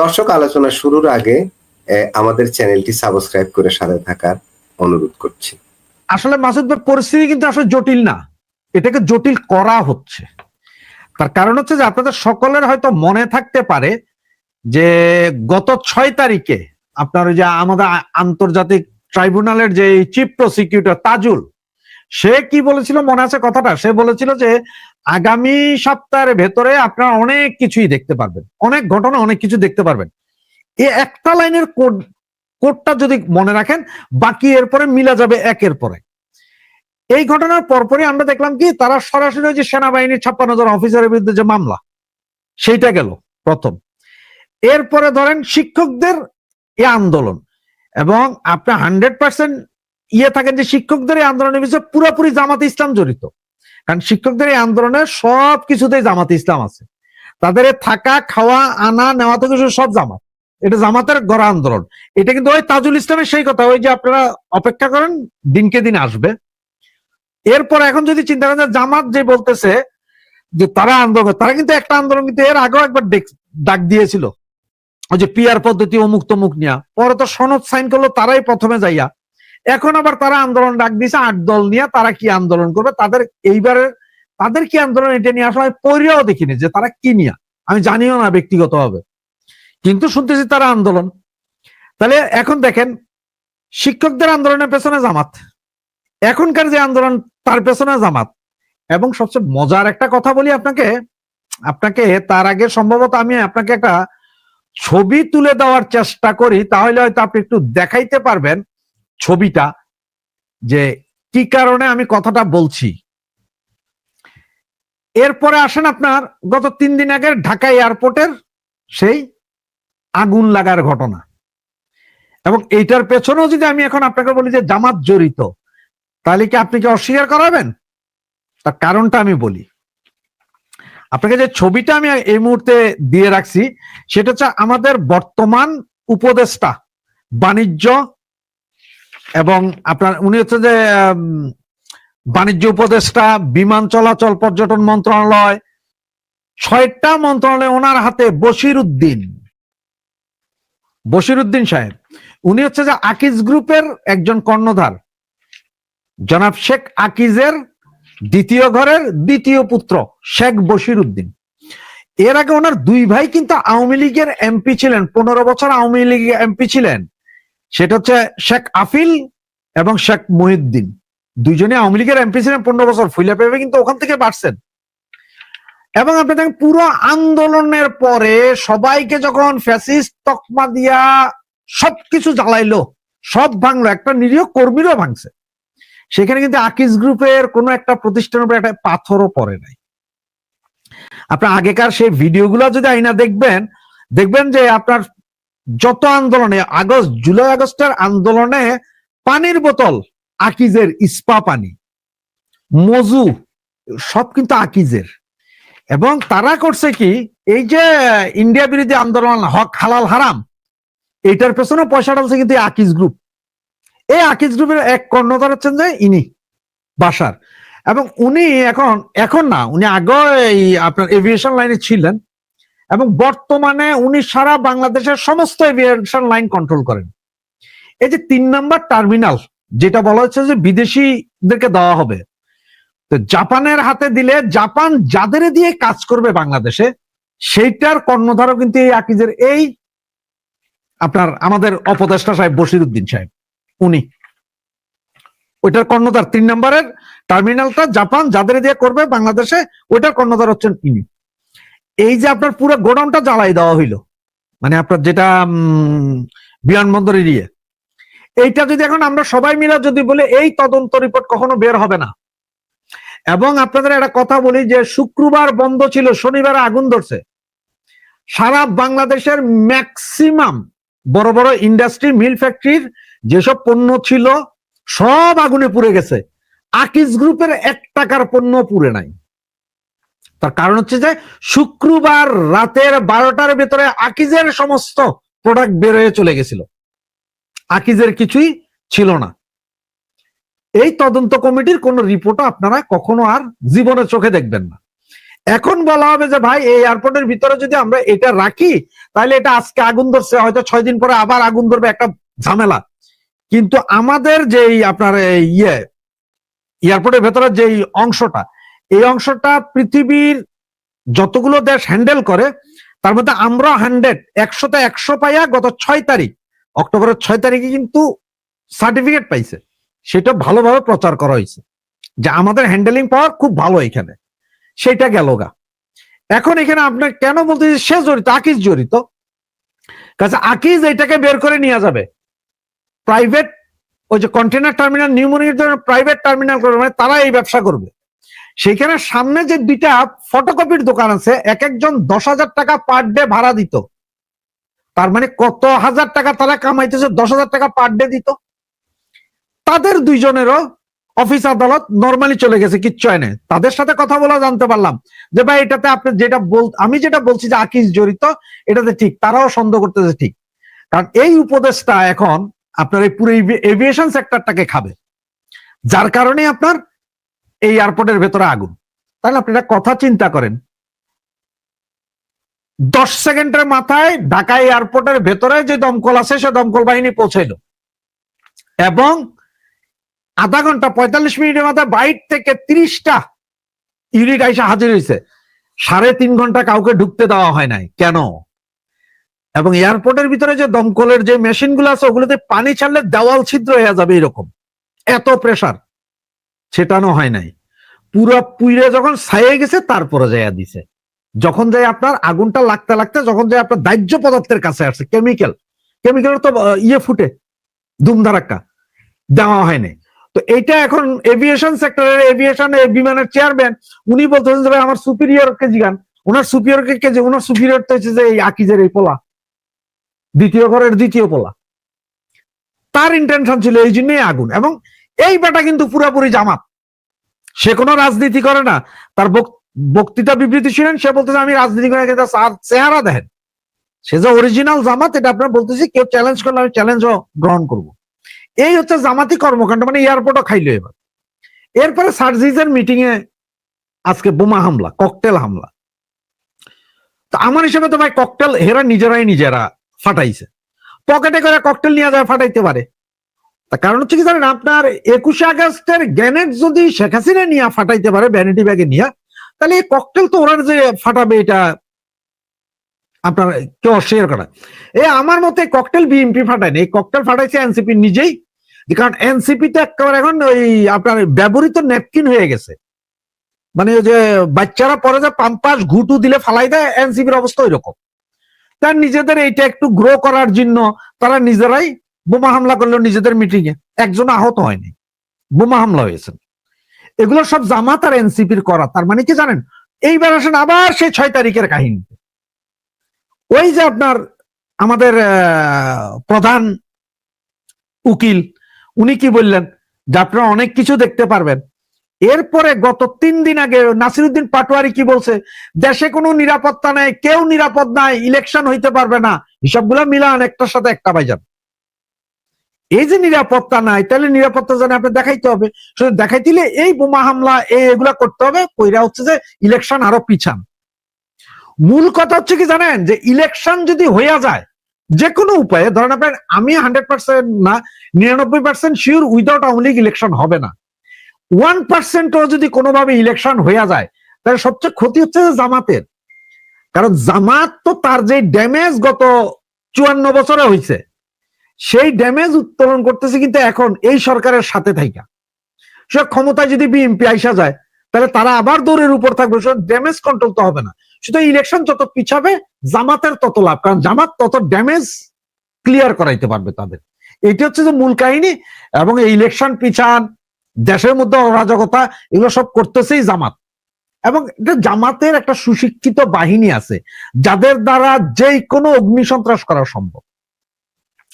দর্শক, আলোচনা শুরুর আগে আমাদের চ্যানেলটি সাবস্ক্রাইব করে সাথে থাকার অনুরোধ করছি। আসলে মাসুদ ভাই, পরিস্থিতি কিন্তু আসলে জটিল না। এটাকে জটিল করা হচ্ছে। তার কারণ হচ্ছে যে আপনাদের সকলের হয়তো মনে থাকতে পারে যে গত ছয় তারিখে আপনার যে আমাদের আন্তর্জাতিক ট্রাইব্যুনালের যে চিফ প্রসিকিউটর তাজুল, সে কি বলেছিল মনে আছে কথাটা? সে বলেছিল যে আগামী সপ্তাহের ভেতরে আপনারা অনেক কিছুই দেখতে পারবেন। অনেক ঘটনা, অনেক কিছু দেখতে পারবেন। এই একটা লাইনের কোড, কোডটা যদি মনে রাখেন, বাকি এরপরে মিলা যাবে একের পরে। এই ঘটনার পরপরই আমরা দেখলাম কি, তারা সরাসরি যে সেনাবাহিনীর ছাপ্পান্ন জন অফিসারের বিরুদ্ধে যে মামলা, সেইটা গেল প্রথম। এরপরে ধরেন শিক্ষকদের এ আন্দোলন এবং আপনি হান্ড্রেড পার্সেন্ট ইয়ে থাকেন যে শিক্ষকদের এই আন্দোলনের বিষয়ে পুরোপুরি জামাতে ইসলাম জড়িত। কারণ শিক্ষকদের এই আন্দোলনে সব কিছুতেই জামাতে ইসলাম আছে। তাদের থাকা, খাওয়া, আনা, নেওয়া থেকে সব জামাত। এটা জামাতের গড়া আন্দোলন। এটা কিন্তু ওই তাজুল ইসলামের সেই কথা, ওই যে আপনারা অপেক্ষা করেন, দিনকে দিন আসবে। এরপর এখন যদি চিন্তা করেন জামাত যে বলতেছে যে তারা আন্দোলন তারা কিন্তু একটা আন্দোলন কিন্তু এর আগেও একবার ডেক- ডাক দিয়েছিল। ওই যে পিয়ার পদ্ধতি অমুক তমুক নিয়া। পরে তো সনদ সাইন করল, তারাই প্রথমে যাইয়া এখন আবার তারা আন্দোলন ডাক দিয়েছে আট দল নিয়ে তারা কি আন্দোলন করবে? তাদের এইবারের, তাদের কি আন্দোলন এটা নিয়ে আসলে পড়েও দেখিনি যে তারা কি নিয়া। আমি জানিও না ব্যক্তিগতভাবে। কিন্তু শুনতেছি তারা আন্দোলন। তাহলে এখন দেখেন, শিক্ষকদের আন্দোলনের পেছনে জামাত। এখনকার যে আন্দোলন, তার পেছনে জামাত। এবং সবচেয়ে মজার একটা কথা বলি আপনাকে আপনাকে তার আগে সম্ভবত আমি আপনাকে একটা ছবি তুলে দেওয়ার চেষ্টা করি, তাহলে হয়তো আপনি একটু দেখাইতে পারবেন। ছবিটা যে কি কারণে আমি কথাটা বলছি। এরপরে আসেন আপনার গত তিন দিন আগের ঢাকা এয়ারপোর্টের সেই আগুন লাগার ঘটনা। এবং এইটার পেছনেও যদি আমি এখন আপনাকে বলি যে জামাত জড়িত, তাহলে কি আপনি কি অস্বীকার করাবেন? তার কারণটা আমি বলি। আপনাকে যে ছবিটা আমি এই মুহূর্তে দিয়ে রাখছি, সেটা হচ্ছে আমাদের বর্তমান উপদেষ্টা, বাণিজ্য এবং আপনার, উনি হচ্ছে যে বাণিজ্য উপদেষ্টা, বিমান চলাচল পর্যটন মন্ত্রণালয়, ছয়টা মন্ত্রণালয় ওনার হাতে বশির উদ্দিন উদ্দিন সাহেব। উনি হচ্ছে যে, আকিজ গ্রুপের একজন কর্ণধার। জনাব শেখ আকিজের দ্বিতীয় ঘরের দ্বিতীয় পুত্র, শেখ বশির উদ্দিন এর আগে ওনার দুই ভাই কিন্তু আওয়ামী লীগের এমপি ছিলেন, পনেরো বছর আওয়ামী লীগের এমপি ছিলেন। সেটা হচ্ছে শেখ আফিল এবং শেখ মহিউদ্দিন। দুইজনে আওয়ামী লীগের এমপি ছিলেন পনেরো বছর ফুলে পেবে কিন্তু ওখান থেকে বাড়ছেন। এবং আপনি দেখেন, পুরো আন্দোলনের পরে সবাইকে যখন ফ্যাসিস্ট তকমা দিয়া সবকিছু জ্বালাইলো, সব ভাঙলো, একটা নিরীহ কর্মীরও ভাঙছে। সেখানে কিন্তু আকিজ গ্রুপের কোনো একটা প্রতিষ্ঠানের উপরে একটা পাথরও পড়ে নাই। আপনার আগেকার সেই ভিডিওগুলো যদি আইনা দেখবেন দেখবেন যে আপনার যত আন্দোলনে, আগস্ট, জুলাই, আগস্টের আন্দোলনে পানির বোতল, আকিজের ইস্পা পানি। মজু, সব কিন্তু আকিজের। এবং তারা করছে কি, এই যে ইন্ডিয়া বিরোধী আন্দোলন, হক, হালাল, হারাম, এটার পেছনে পয়সা ডালছে কিন্তু আকিজ গ্রুপ এই আকিজ গ্রুপের এক কর্ণধার হচ্ছেন যে ইনি বাসার এবং উনি এখন এখন না, উনি আগে আপনার এভিয়েশন লাইনে ছিলেন। এবং বর্তমানে উনি সারা বাংলাদেশের সমস্ত এভিয়েশন লাইন কন্ট্রোল করেন। এই যে তিন নাম্বার টার্মিনাল, যেটা বলা হচ্ছে যে বিদেশিদেরকে দেওয়া হবে। তো জাপানের হাতে দিলে জাপান যাদের দিয়ে কাজ করবে বাংলাদেশে, সেইটার কর্ণধারও কিন্তু এই আকিজের এই আপনার আমাদের অপদেষ্টা সাহেব বশির উদ্দিন সাহেব, উনি। ওইটার কর্ণধার তিন নম্বরের টার্মিনালটা জাপান যাদের দিয়ে করবে বাংলাদেশে, ওইটার কর্ণধার হচ্ছেন ইনি। এই যে আপনার পুরো গোডাউনটা জ্বালাই দেওয়া হইল মানে আপনার যেটা বিমানবন্দর এরিয়ে, এইটা যদি এখন আমরা সবাই মিলে যদি বলে, এই তদন্ত রিপোর্ট কখনো বের হবে না। এবং আপনাদের একটা কথা বলি যে, শুক্রবার বন্ধ ছিল, শনিবার আগুন ধরছে। সারা বাংলাদেশের ম্যাক্সিমাম বড় বড় ইন্ডাস্ট্রি মিল ফ্যাক্টরির যেসব পণ্য ছিল, সব আগুনে পুড়ে গেছে। আকিজ গ্রুপের এক টাকার পণ্য পুড়ে নাই। তার কারণ হচ্ছে যে শুক্রবার রাতের বারোটার ভেতরে আকিজের সমস্ত প্রোডাক্ট বের হয়ে চলে গেছিল। আকিজের কিছুই ছিল না। এই তদন্ত কমিটির কোন রিপোর্ট আপনারা কখনো আর জীবনে চোখে দেখবেন না। এখন বলা হবে যে ভাই, এই এয়ারপোর্টের ভিতরে যদি আমরা এটা রাখি, তাহলে এটা আজকে আগুন ধরছে, হয়তো ছয় দিন পরে আবার আগুন ধরবে একটা ঝামেলা। কিন্তু আমাদের যেই আপনার ইয়ে এয়ারপোর্টের ভেতরে যেই অংশটা এই অংশটা পৃথিবীর যতগুলো দেশ হ্যান্ডেল করে, তার মধ্যে আমরা হান্ড্রেড, একশোতে একশো পাইয়া গত ছয় তারিখ, অক্টোবরের ছয় তারিখে কিন্তু সার্টিফিকেট পাইছে। সেটা ভালোভাবে প্রচার করা হয়েছে যে আমাদের হ্যান্ডেলিং পাওয়ার খুব ভালো এখানে। সেটা গেল গা। এখন এখানে আপনার কেন বলতে সে জড়িত, আকিজ জড়িত? কাছে আকিজ এটাকে বের করে নিয়ে যাবে। প্রাইভেট ওই যে কন্টেনার টার্মিনাল নিউমোনিয়ার প্রাইভেট টার্মিনাল করবে মানে তারা এই ব্যবসা করবে। সেখানে সামনে যে দুইটা ফটোকপির দোকান আছে, এক একজন দশ হাজার টাকা পার ডে ভাড়া দিত। তার মানে কত হাজার টাকা তারা কামাইতেছে, দশ হাজার টাকা পার ডে দিত। তাদের দুইজনেরও অফিস আদালত নর্মালি চলে গেছে, কিচ্ছু হয় তাদের সাথে কথা বলা জানতে পারলাম যে, ভাই, এটাতে আপনি যেটা বল, আমি যেটা বলছি যে আকিস জড়িত, এটাতে ঠিক, তারাও সন্দেহ করতেছে ঠিক। কারণ এই উপদেশটা এখন আপনার এই পুরো এভিয়েশন সেক্টরটাকে খাবে। যার কারণে আপনার এই এয়ারপোর্টের ভেতরে আগুন। তাহলে আপনি একটা কথা চিন্তা করেন। দশ সেকেন্ডের মাথায় ঢাকা এয়ারপোর্টের ভেতরে যে দমকল আছে, সে দমকল বাহিনী পৌঁছাইল। এবং আধা ঘণ্টা, পঁয়তাল্লিশ মিনিটের মাথায় বাইর থেকে তিরিশটা ইউনিট আইসা হাজির হয়েছে সাড়ে তিন ঘণ্টা কাউকে ঢুকতে দেওয়া হয় নাই। কেন? এবং এয়ারপোর্টের ভিতরে যে দমকলের যে মেশিনগুলো আছে, ওগুলোতে পানি ছাড়লে দেওয়াল ছিদ্র হয়ে যাবে এরকম। এত প্রেসার ছেটানো হয় নাই। পুরো পুইরে যখন ছাইয়ে গেছে, তারপরে যাইয়া দিছে। যখন যাই আপনার আগুনটা লাগতে লাগতে যখন যাই আপনার দাহ্য পদার্থের কাছে আসছে কেমিক্যাল কেমিক্যাল তো ইয়ে ফুটে, ধুমধারাক্কা। দেওয়া হয়নি তো এইটা এখন এভিয়েশন সেক্টরের এভিয়েশন বিমানের চেয়ারম্যান উনি বলতেছেন যে আমার সুপিরিয়র কে জিগান। ওনার সুপিরিয়র কে কে ওনার সুপিরিয়র তো হচ্ছে যে, এই আকিজের এই পোলা। দ্বিতীয় ঘরের দ্বিতীয় পোলা। তার ইন্টেনশন ছিল এই জন্যই আগুন। এবং এই বেটা কিন্তু পুরোপুরি জামাত। সে কোনো রাজনীতি করে না। তার বক- বক্তৃতা বিবৃতি ছিলেন সে বলতেছে, আমি রাজনীতি করে তার চেহারা দেখেন। সে যে অরিজিনাল জামাত, এটা আপনার বলতেছি, কেউ চ্যালেঞ্জ করলে আমি চ্যালেঞ্জ গ্রহণ করব। এই হচ্ছে জামাতি কর্মকাণ্ড মানে এয়ারপোর্টও খাইলো এবার। এরপরে সার্জিজের মিটিং এ আজকে বোমা হামলা ককটেল হামলা। তো আমার হিসেবে তো ভাই ককটেল হেরা নিজেরাই নিজেরা ফাটাইছে। পকেটে করে ককটেল নিয়ে যায়, ফাটাইতে পারে। তা কারণ হচ্ছে কি জানেন, আপনার একুশে আগস্টের গ্যানেট যদি শেখ হাসিনা নিয়ে ফাটাইতে পারে ভ্যানিটি ব্যাগে নিয়ে, তাহলে এই ককটেল তো ওরা যে ফাটাবে এটা আপনার কেউ অস্বীকার করা এ আমার মতে ককটেল বিএনপি ফাটায়নি। এই ককটেল ফাটাইছে এনসিপি নিজেই। কারণ এনসিপি তো একেবারে এখন ওই আপনার ব্যবহৃত ন্যাপকিন হয়ে গেছে। মানে যে বাচ্চারা পরে যে পাম্পাস ঘুটু দিলে ফালাই দেয় এনসিপির অবস্থা ওই রকম তার নিজেদের এইটা একটু গ্রো করার জন্য তারা নিজেরাই বোমা হামলা করল নিজেদের মিটিং এ একজন আহত হয়নি। বোমা হামলা হয়েছে। এগুলো সব জামাত আর এনসিপির করা, তার মানে কি জানেন? এইবার আসেন আবার সেই ছয় তারিখের কাহিনী। ওই যে আপনার আমাদের প্রধান উকিল, উনি কি বললেন? যে আপনারা অনেক কিছু দেখতে পারবেন। এরপরে গত তিন দিন আগে নাসিরুদ্দিন পাটোয়ারি কি বলছে? দেশে কোনো নিরাপত্তা নাই, কেউ নিরাপদ নাই ইলেকশন হইতে পারবে না। হিসাবগুলো মিলান, একটার সাথে একটা বাইজান এই যে নিরাপত্তা নাই, তাহলে নিরাপত্তা জানে আপনি দেখাইতে হবে। শুধু দেখাই দিলে এই বোমা হামলা এগুলা করতে হবে, কইরা হচ্ছে যে ইলেকশন আরও পিছান। মূল কথা হচ্ছে কি জানেন, যে ইলেকশন যদি হইয়া যায় যে কোনো উপায়ে, ধরেন আপনার আমি হান্ড্রেড পার্সেন্ট না, নিরানব্বই percent sure without Awami League election হবে না। ওয়ান পার্সেন্টও যদি কোনোভাবে ইলেকশন হইয়া যায়, তাহলে সবচেয়ে ক্ষতি হচ্ছে যে জামাতের। কারণ জামাত তো তার যে ড্যামেজ গত চুয়ান্ন বছরে হয়েছে সেই ড্যামেজ উত্তোলন করতেছে কিন্তু এখন এই সরকারের সাথে থাইকা। সে ক্ষমতায় যদি বিএনপি আইসা যায়, তাহলে তারা আবার দৌড়ের উপর থাকবে। ড্যামেজ কন্ট্রোল তো হবে না। শুধু ইলেকশন যত পিছাবে, জামাতের তত লাভ। কারণ জামাত তত ড্যামেজ ক্লিয়ার করাইতে পারবে তাদের। এটি হচ্ছে যে মূল কাহিনী এবং এই ইলেকশন পিছান, দেশের মধ্যে অরাজকতা, এগুলো সব করতেছেই জামাত। এবং এটা জামাতের একটা সুশিক্ষিত বাহিনী আছে, যাদের দ্বারা যে কোনো অগ্নি সন্ত্রাস করা সম্ভব।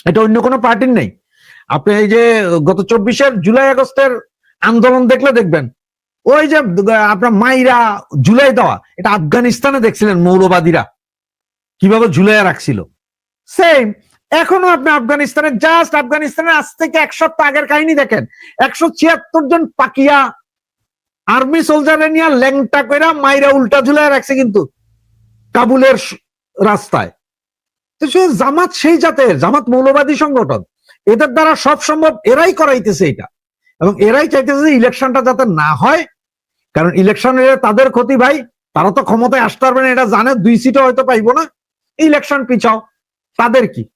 এটা অন্য কোনো পার্টির নেই। আপনি এই যে গত চব্বিশের জুলাই, আগস্টের আন্দোলন দেখলে দেখবেন, ওই যে আপনার মাইরা জুলাই দেওয়া, এটা আফগানিস্তানে দেখছিলেন মৌলবাদীরা। কীভাবে ঝুলাইয়া রাখছিল। সেম এখনও আপনি আফগানিস্তানে জাস্ট আফগানিস্তানের আজ থেকে এক সপ্তাহ আগের কাহিনী দেখেন। একশো ছিয়াত্তর জন পাকিয়া আর্মি সোলজারে নিয়ে ল্যাংটা কইরা মাইরা উল্টা ঝুলায় রাখছে কিন্তু। কাবুলের রাস্তায়। জামাত সেই জাতের, জামাত মৌলবাদী সংগঠন। এদের দ্বারা সব সম্ভব, এরাই করাইতেছে এটা। এবং এরাই চাইতেছে যে ইলেকশনটা যাতে না হয়। কারণ ইলেকশন তাদের ক্ষতি ভাই, তারা তো ক্ষমতায় আসতে পারবে না এটা জানে, দুই সিটও হয়তো পাইবো না। ইলেকশন পিছাও, তাদের কি?